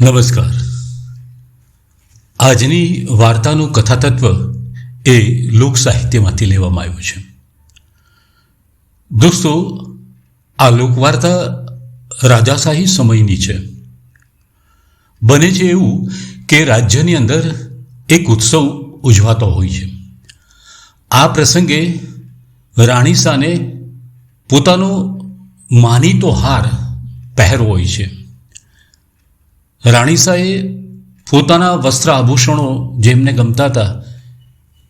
નમસ્કાર. આજની વાર્તાનું કથાતત્વ એ લોક સાહિત્યમાંથી લેવામાં આવ્યું છે. દોસ્તો, આ લોકવાર્તા રાજાશાહી સમયની છે. બને છે એવું કે રાજ્યની અંદર એક ઉત્સવ ઉજવાતો હોય છે. આ પ્રસંગે રાણી સાને પોતાનો માનીતો હાર પહેરવો હોય છે. રાણીસાએ પોતાના વસ્ત્ર આભૂષણો જેમને ગમતા હતા,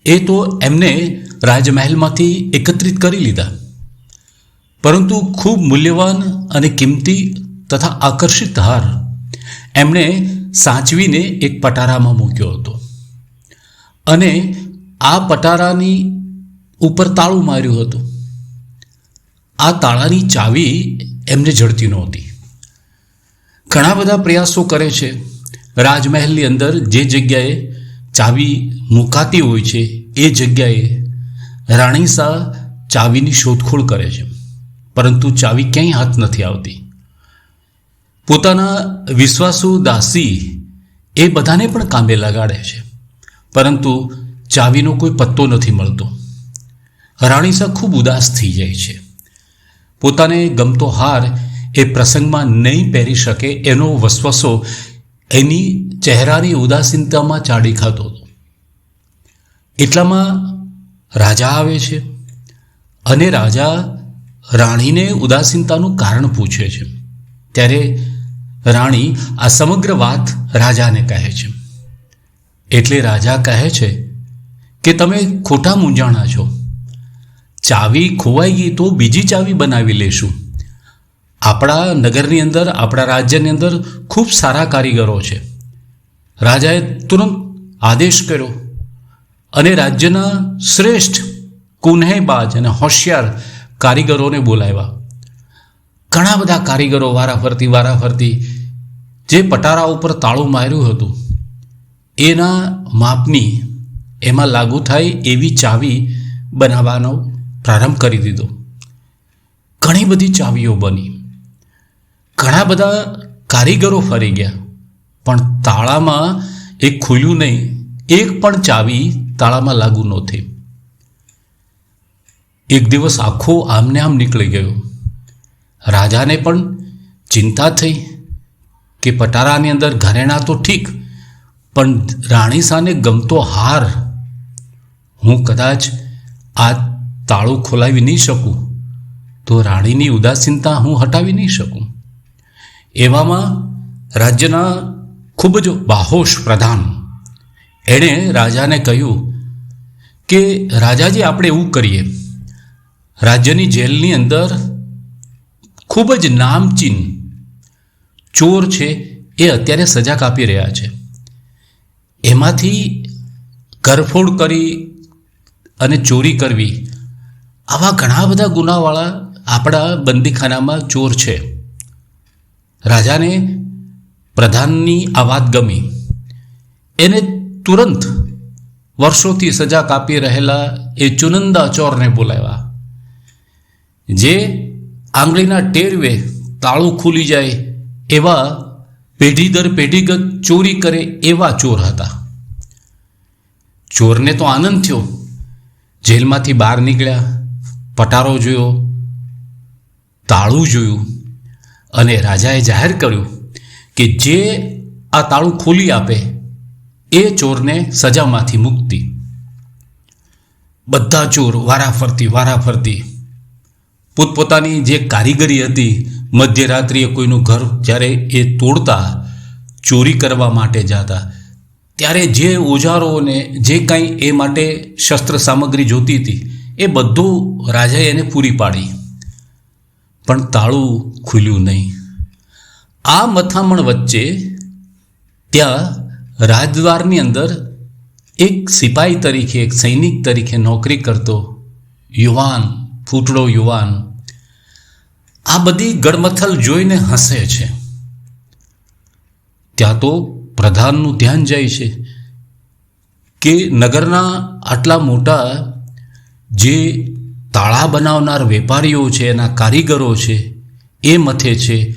એ તો એમને રાજમહેલમાંથી એકત્રિત કરી લીધા. પરંતુ ખૂબ મૂલ્યવાન અને કિંમતી તથા આકર્ષિત હાર એમણે સાચવીને એક પટારામાં મૂક્યો હતો. અને આ પટારાની ઉપર તાળું માર્યું હતું. આ તાળાની ચાવી એમને જડતી નહોતી. ઘણા બધા પ્રયાસો કરે છે. રાજમહેલની અંદર જે જગ્યાએ ચાવી મુકાતી હોય છે, એ જગ્યાએ રાણી ચાવીની શોધખોળ કરે છે. પરંતુ ચાવી ક્યાંય હાથ નથી આવતી. પોતાના વિશ્વાસુ દાસી એ બધાને પણ કામે લગાડે છે. પરંતુ ચાવીનો કોઈ પત્તો નથી મળતો. રાણીસા ખૂબ ઉદાસ થઈ જાય છે. પોતાને ગમતો હાર એ પ્રસંગમાં નહીં પહેરી શકે એનો વસવસો એની ચહેરાની ઉદાસીનતામાં ચાડી ખાતો હતો. એટલામાં રાજા આવે છે અને રાજા રાણીને ઉદાસીનતાનું કારણ પૂછે છે. ત્યારે રાણી આ સમગ્ર વાત રાજાને કહે છે. એટલે રાજા કહે છે કે તમે ખોટા મૂંઝાણા છો. ચાવી ખોવાઈ ગઈ તો બીજી ચાવી બનાવી લેશું. આપણા નગરની અંદર, આપણા રાજ્યની અંદર ખૂબ સારા કારીગરો છે. રાજાએ તુરંત આદેશ કર્યો અને રાજ્યના શ્રેષ્ઠ કુનેબાજ અને હોશિયાર કારીગરોને બોલાવ્યા. ઘણા બધા કારીગરો વારાફરતી વારાફરતી જે પટારા ઉપર તાળું માર્યું હતું, એના માપની એમાં લાગુ થાય એવી ચાવી બનાવવાનો પ્રારંભ કરી દીધો. ઘણી બધી ચાવીઓ બની. ઘણા બધા કારીગરો ફરી ગયા, પણ તાળામાં એ ખુલ્યું નહીં, એક પણ ચાવી તાળામાં લાગુ નહોતી. એક દિવસ આખો આમને આમ નીકળી ગયો. રાજાને પણ ચિંતા થઈ કે પટારાની અંદર ઘરેણા તો ઠીક, પણ રાણી સાને ગમતો હાર. હું કદાચ આ તાળું ખોલાવી નહીં શકું, તો રાણીની ઉદાસીનતા હું હટાવી નહીં શકું. એવામાં રાજ્યના ખૂબ જ બાહોશ પ્રધાન. એણે રાજાને કહ્યું કે, રાજાજી, આપણે એવું કરીએ. રાજ્યની જેલની અંદર ખૂબ જ નામચીન ચોર છે, એ અત્યારે સજા કાપી રહ્યા છે. એમાંથી કરફોડ કરી અને ચોરી કરવી. આવા ઘણા બધા ગુનાવાળા આપણા બંદીખાનામાં ચોર છે. રાજાને પ્રધાનની આ વાત ગમી. એને તુરંત વર્ષોથી સજા કાપી રહેલા એ ચુનંદા ચોરને બોલાવ્યા. જે આંગળીના ટેરવે તાળું ખુલી જાય એવા પેઢી દર પેઢીગત ચોરી કરે એવા ચોર હતા. ચોરને તો આનંદ થયો. જેલમાંથી બહાર નીકળ્યા, પટારો જોયો, તાળું જોયું અને રાજાએ જાહેર કર્યું કે જે આ તાળું ખોલી આપે, એ ચોરને સજામાંથી મુક્તિ. બધા ચોર વારાફરતી વારાફરતી પોતપોતાની જે કારીગરી હતી, મધ્યરાત્રિએ કોઈનું ઘર જ્યારે એ તોડતા, ચોરી કરવા માટે જતા, ત્યારે જે ઓજારોને જે કાંઈ એ માટે શસ્ત્ર સામગ્રી જોતી હતી, એ બધું રાજાએ એને પૂરી પાડી. પણ તાળું ખુલ્યું નહીં. આ મથામણ વચ્ચે ત્યાં રાજદ્વારની અંદર એક સિપાહી તરીકે, એક સૈનિક તરીકે નોકરી કરતો યુવાન, ફૂટડો યુવાન, આ બધી ગડમથલ જોઈને હસે છે. ત્યાં તો પ્રધાનનું ધ્યાન જાય છે કે નગરના આટલા મોટા જે તાળા બનાવનાર વેપારીઓ છે, એના કારીગરો છે, એ મથે છે.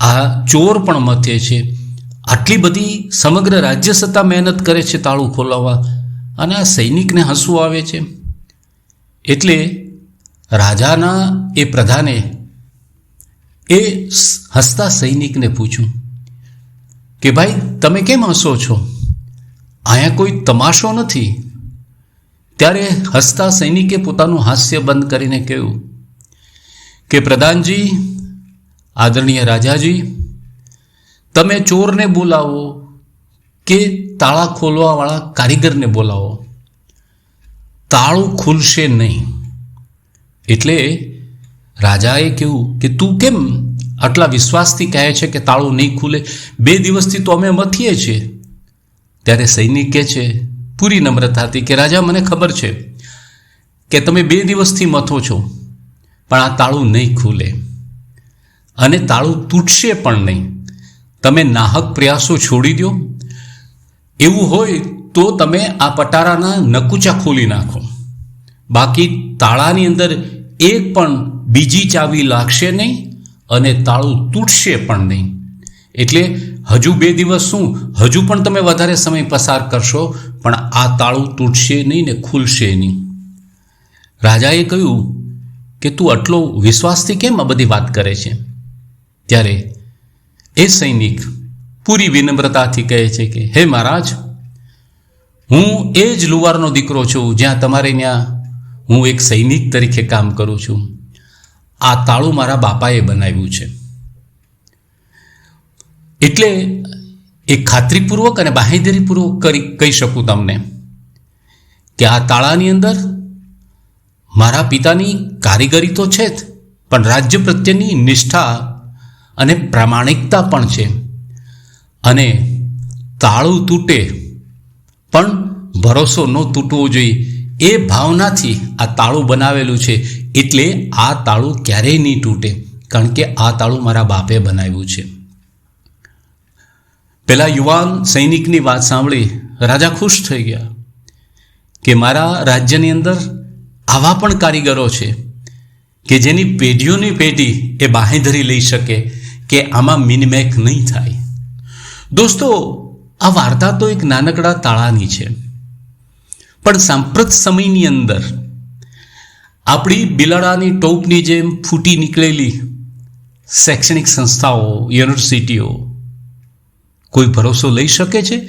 આ ચોર પણ મથે છે. આટલી બધી સમગ્ર રાજ્ય સત્તા મહેનત કરે છે તાળું ખોલાવવા. અને આ સૈનિકને હસવું આવે છે. એટલે રાજાના એ પ્રધાને એ હસતા સૈનિકને પૂછ્યું કે ભાઈ, તમે કેમ હસો છો? અહીંયા કોઈ તમાશો નથી? ત્યારે હસતા સૈનિકે પોતાનું હાસ્ય બંધ કરીને કહ્યું કે, પ્રધાનજી, આદરણીય રાજાજી, તમે ચોરને બોલાવો કે તાળા ખોલવાવાળા કારીગરને બોલાવો? તાળું ખુલશે નહીં. એટલે રાજાએ કહ્યું કે, તું કેમ આટલા વિશ્વાસથી કહે છે કે તાળું નહીં ખુલે? બે દિવસથી તો અમે મથીએ છીએ. ત્યારે સૈનિક કહે છે પૂરી નમ્રતા હતી કે, રાજા, મને ખબર છે કે તમે બે દિવસથી મથો છો, પણ આ તાળું નહીં ખુલે. અને તાળું તૂટશે પણ નહીં. તમે નાહક પ્રયાસો છોડી દો. એવું હોય તો તમે આ પટારાના નકુચા ખોલી નાખો. બાકી તાળાની અંદર એક પણ બીજી ચાવી લાગશે નહીં અને તાળું તૂટશે પણ નહીં. એટલે હજુ બે દિવસ શું? હજુ પણ તમે વધારે સમય પસાર કરશો પણ આ તાળું તૂટશે નહીં ને ખુલશે નહીં. રાજાએ કહ્યું કે તું આટલો વિશ્વાસથી કેમ આ બધી વાત કરે છે? ત્યારે એ સૈનિક પૂરી વિનમ્રતાથી કહે છે કે, હે મહારાજ, હું એ જ લુવારનો દીકરો છું જ્યાં તમારે ત્યાં હું એક સૈનિક તરીકે કામ કરું છું. આ તાળું મારા બાપાએ બનાવ્યું છે. એટલે એ ખાતરીપૂર્વક અને બાહેંધરીપૂર્વક કરી, કહી શકું તમને કે આ તાળાની અંદર મારા પિતાની કારીગરી તો છે જ, પણ રાજ્ય પ્રત્યેની નિષ્ઠા અને પ્રામાણિકતા પણ છે. અને તાળું તૂટે, પણ ભરોસો ન તૂટવો જોઈએ. એ ભાવનાથી આ તાળું બનાવેલું છે. એટલે આ તાળું ક્યારેય નહીં તૂટે, કારણ કે આ તાળું મારા બાપે બનાવ્યું છે. પેલા યુવાન સૈનિકની વાત સાંભળી રાજા ખુશ થઈ ગયા કે મારા રાજ્યની અંદર આવા પણ કારીગરો છે કે જેની પેઢીઓની પેઢી એ બાહેધરી લઈ શકે કે આમાં મિનમેક નહીં થાય. દોસ્તો, આ વાર્તા તો એક નાનકડા તાળાની છે. પણ સાંપ્રત સમયની અંદર આપણી બિલાડાની ટોપની જેમ ફૂટી નીકળેલી શૈક્ષણિક સંસ્થાઓ, યુનિવર્સિટીઓ કોઈ ભરોસો લઈ શકે છે?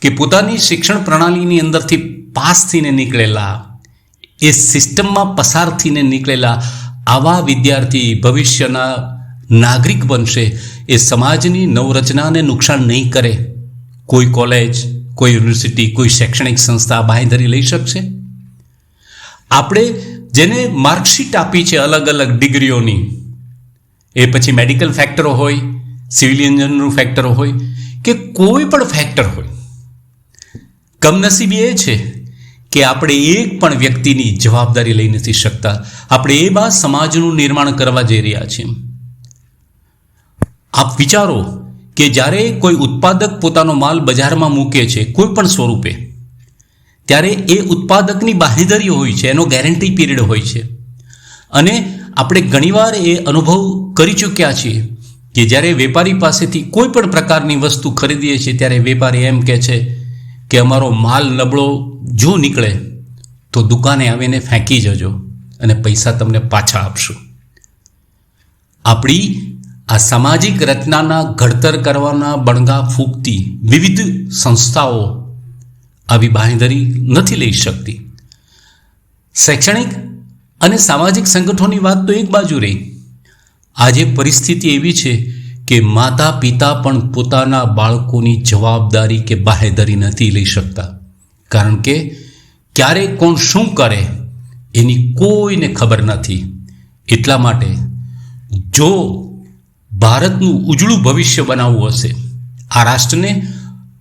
કે પોતાની શિક્ષણ પ્રણાલીની અંદરથી પાસ થઈને નીકળેલા, એ સિસ્ટમમાં પસાર થઈને નીકળેલા આવા વિદ્યાર્થી ભવિષ્યના નાગરિક બનશે, એ સમાજની નવરચનાને નુકસાન નહીં કરે. કોઈ કોલેજ, કોઈ યુનિવર્સિટી, કોઈ શૈક્ષણિક સંસ્થા બાંયધરી લઈ શકશે? આપણે જેને માર્કશીટ આપી છે અલગ અલગ ડિગ્રીઓની, એ પછી મેડિકલ ફેક્ટરો હોય, સિવિલ એન્જિનિયરનું ફેક્ટરો હોય કે કોઈ પણ ફેક્ટર હોય, કમનસીબી એ છે કે આપણે એક પણ વ્યક્તિની જવાબદારી લઈ નથી શકતા. આપણે એ બા સમાજનું નિર્માણ કરવા જઈ રહ્યા છીએ. આપ વિચારો કે જ્યારે કોઈ ઉત્પાદક પોતાનો માલ બજારમાં મૂકે છે, કોઈ પણ સ્વરૂપે, ત્યારે એ ઉત્પાદકની બાહેધરી હોય છે, એનો ગેરંટી પીરિયડ હોય છે. અને આપણે ઘણીવાર એ અનુભવ કરી ચૂક્યા છીએ કે જ્યારે વેપારી પાસેથી કોઈ પણ પ્રકારની વસ્તુ ખરીદીએ છીએ, ત્યારે વેપારી એમ કહે છે કે અમારો માલ નબળો જો નીકળે, તો દુકાને આવીને ફેંકી જજો અને પૈસા તમને પાછા આપશું. આપણી આ સામાજિક રચનાના ઘડતર કરવાના બણગા ફૂંકતી વિવિધ સંસ્થાઓ આવી બાંહેધરી નથી લઈ શકતી. શૈક્ષણિક અને સામાજિક સંગઠનોની વાત તો એક બાજુ રહી. આજે પરિસ્થિતિ એવી છે કે માતા, પિતા પણ પોતાના બાળકોની જવાબદારી કે બાહેધરી નથી લઈ શકતા. કારણ કે ક્યારે કોણ શું કરે એની કોઈને ખબર નથી. એટલા માટે જો ભારતનું ઉજળું ભવિષ્ય બનાવવું હશે, આ રાષ્ટ્રને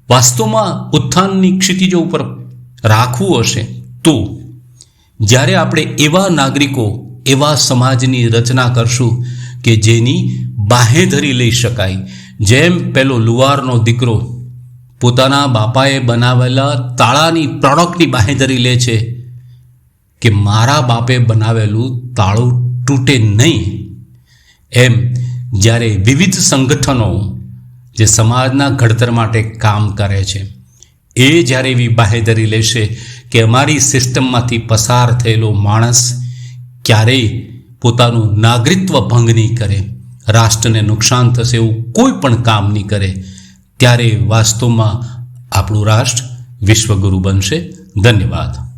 વાસ્તવમાં ઉત્થાનની ક્ષિતિજો ઉપર રાખવું હશે, તો જ્યારે આપણે એવા નાગરિકો, એવા સમાજની રચના કરશું કે જેની બાહેધરી લઈ શકાય. જેમ પેલો લુવારનો દીકરો પોતાના બાપાએ બનાવેલા તાળાની પ્રોડક્ટની બાહેધરી લે છે કે મારા બાપે બનાવેલું તાળું તૂટે નહીં. એમ જ્યારે વિવિધ સંગઠનો જે સમાજના ઘડતર માટે કામ કરે છે, એ જ્યારે એવી બાહેધરી લેશે કે અમારી સિસ્ટમમાંથી પસાર થયેલો માણસ ક્યારેય પોતાનું નાગરિકત્વ ભંગ નહીં કરે, રાષ્ટ્રને નુકસાન થશે એવું કોઈ પણ કામ નહીં કરે, ત્યારે વાસ્તવમાં આપણું રાષ્ટ્ર વિશ્વગુરુ બનશે. ધન્યવાદ.